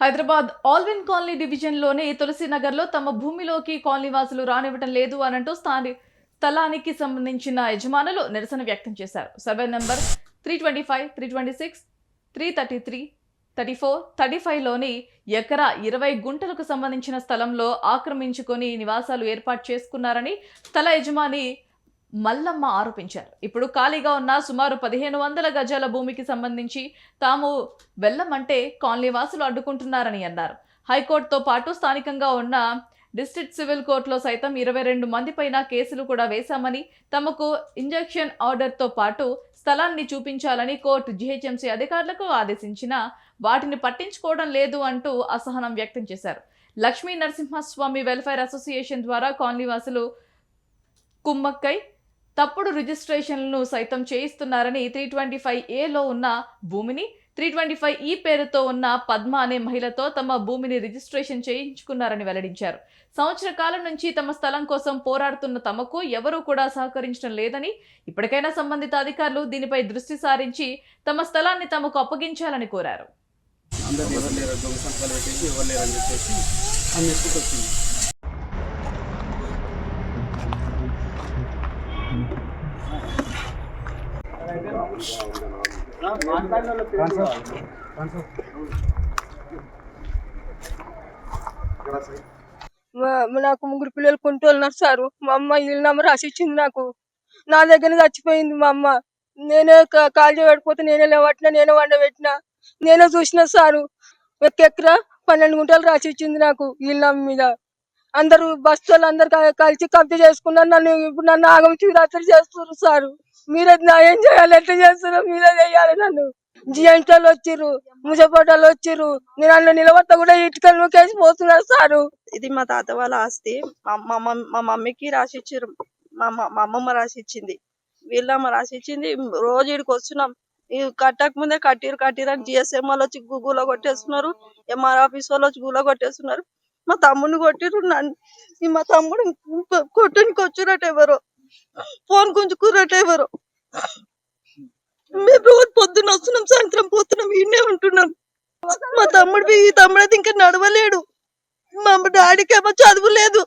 Hyderabad Alvin colony డివిజన్లోని తులసినగర్లో తమ భూమిలోకి కాలనీ వాసులు రానివ్వటం లేదు అనంటూ స్థాని స్థలానికి సంబంధించిన యజమానులు నిరసన వ్యక్తం చేశారు. Survey number three twenty five three twenty six three thirty three thirty four thirty ఫైవ్లోని ఎకరా ఇరవై గుంటలకు సంబంధించిన స్థలంలో ఆక్రమించుకొని నివాసాలు ఏర్పాటు చేసుకున్నారని స్థల యజమాని మల్లమ్మ ఆరోపించారు. ఇప్పుడు ఖాళీగా ఉన్న సుమారు పదిహేను వందల గజాల భూమికి సంబంధించి తాము వెళ్ళమంటే కాలనీ వాసులు అడ్డుకుంటున్నారని అన్నారు. హైకోర్టుతో పాటు స్థానికంగా ఉన్న డిస్ట్రిక్ట్ సివిల్ కోర్టులో సైతం ఇరవై రెండు మంది పైన కేసులు కూడా వేశామని తమకు ఇంజెక్షన్ ఆర్డర్తో పాటు స్థలాన్ని చూపించాలని కోర్టు జీహెచ్ఎంసీ అధికారులకు ఆదేశించిన వాటిని పట్టించుకోవడం లేదు అంటూ అసహనం వ్యక్తం చేశారు. లక్ష్మీ నరసింహస్వామి వెల్ఫేర్ అసోసియేషన్ ద్వారా కాలనీవాసులు కుమ్మక్కై తప్పుడు రిజిస్ట్రేషన్లను సైతం చేయిస్తున్నారని త్రీ ట్వంటీ ఫైవ్ ఏలో ఉన్న భూమిని త్రీ ట్వంటీ ఫైవ్ ఈ పేరుతో ఉన్న పద్మ అనే మహిళతో తమ భూమిని రిజిస్ట్రేషన్ చేయించుకున్నారని వెల్లడించారు. సంవత్సర కాలం నుంచి తమ స్థలం కోసం పోరాడుతున్న తమకు ఎవరూ కూడా సహకరించడం లేదని ఇప్పటికైనా సంబంధిత అధికారులు దీనిపై దృష్టి సారించి తమ స్థలాన్ని తమకు అప్పగించాలని కోరారు. ఎవరు లేరు దొంగ సంతకాలు పెట్టేసి ఎవరు చెప్పేసి వచ్చింది నాకు ముగ్గురు పిల్లలు కొంటోళ్ళు సారు మా అమ్మ ఇల్లు నెంబర్ రాసి ఇచ్చింది నాకు. నా దగ్గర చచ్చిపోయింది మా అమ్మ. నేనే కాలు పడిపోతే నేనే లేవట్టినా నేనే వండబెట్టినా. నేనే చూసిన సారు. ఎక్కెక్కరా పన్నెండు గుంటలు రాసి ఇచ్చింది నాకు ఇల్లు నమ్మ మీద. అందరూ బస్తోళ్ళు అందరు కలిసి కబ్జా చేసుకున్నారు. నన్ను ఇప్పుడు నన్ను ఆగం రాత్రి చేస్తున్నారు సారు. మీరే న్యాయం చేయాలి? ఎట్లా చేస్తున్నారు మీరే చేయాలి నన్ను. జిఎంటోళ్ళు వచ్చిర్రు ముజపోటాలు వచ్చిర్రు. నేను అందులో నిలబడతా కూడా ఇటుకలు నూకేసి పోతున్నారు సారు. ఇది మా తాత వాళ్ళ ఆస్తి. మా మా మమ్- మా మమ్మీకి రాసిచ్చారు. మా మా మా అమ్మమ్మ రాసిచ్చింది. వీళ్ళమ్మ రాసిచ్చింది. రోజు ఇక్కడికి వస్తున్నాం. ఇవి కట్టక ముందే కట్టిరు కట్టిరు అని జిఎస్ఎం వాళ్ళు వచ్చి గూగుల్లో కొట్టేస్తున్నారు. ఎంఆర్ ఆఫీస్ వాళ్ళు వచ్చి గూలో కొట్టేస్తున్నారు. మా తమ్ముడిని కొట్టిరు నన్ను. మా తమ్ముడు కొట్టడానికి వచ్చారట ఎవరో. ఫోన్ గుంజుకురట ఎవరో. మేము రోజు పొద్దున్న వస్తున్నాం సాయంత్రం పోతున్నాం ఈయనే ఉంటున్నాం. మా తమ్ముడు ఈ తమ్ముడు అయితే ఇంకా నడవలేడు. మా డాడీకి ఏమో చదువు లేదు.